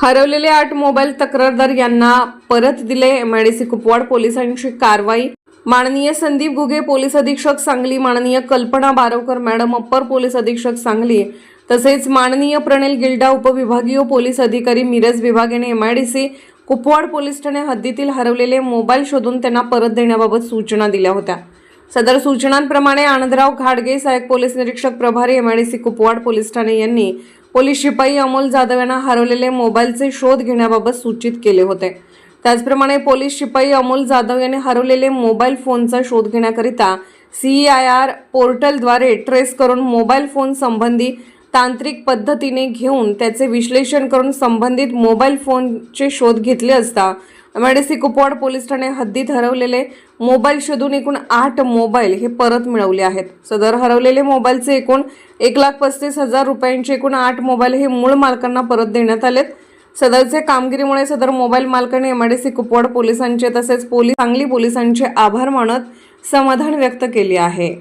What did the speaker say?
हरवलेले आठ मोबाईल तक्रारदार यांना परत दिले. एमआयडीसी कुपवाड पोलिसांची कारवाई. माननीय संदीप गुगे पोलीस अधीक्षक सांगली. माननीय कल्पना बारवकर मॅडम अप्पर पोलीस अधीक्षक सांगली. तसेच माननीय प्रणेल गिल्डा उपविभागीय पोलीस अधिकारी मिरज विभाग यांनी एमआयडीसी कुपवाड पोलीस ठाणे हद्दीतील हरवलेले मोबाईल शोधून त्यांना परत देण्याबाबत सूचना दिल्या होत्या. सदर सूचनांप्रमाणे आनंदराव घाडगे सहाय्यक पोलीस निरीक्षक प्रभारी एमआयडीसी कुपवाड पोलीस ठाणे यांनी पोलीस शिपाई अमोल जाधव यांना हरवलेले मोबाईलचे शोध घेण्याबाबत सूचित केले होते. त्याचप्रमाणे पोलीस शिपाई अमोल जाधव यांनी हरवलेले मोबाईल फोनचा शोध घेण्याकरिता सी आय आर पोर्टलद्वारे ट्रेस करून मोबाईल फोन संबंधी तांत्रिक पद्धतीने घेऊन त्याचे विश्लेषण करून संबंधित मोबाईल फोनचे शोध घेतले असता एमआयडीसी कुपवाड पोलीस ठाणे हद्दीत हरवलेले मोबाईल शोधून एकूण आठ मोबाईल हे परत मिळवले आहेत. सदर हरवलेले मोबाईलचे एकूण एक लाख पस्तीस हजार रुपयांचे एकूण आठ मोबाईल हे मूळ मालकांना परत देण्यात आलेत. सदरचे कामगिरीमुळे सदर मोबाईल मालकाने एमआयडीसी कुपवाड पोलिसांचे तसेच पोलीस सांगली पोलिसांचे आभार मानत समाधान व्यक्त केले आहे.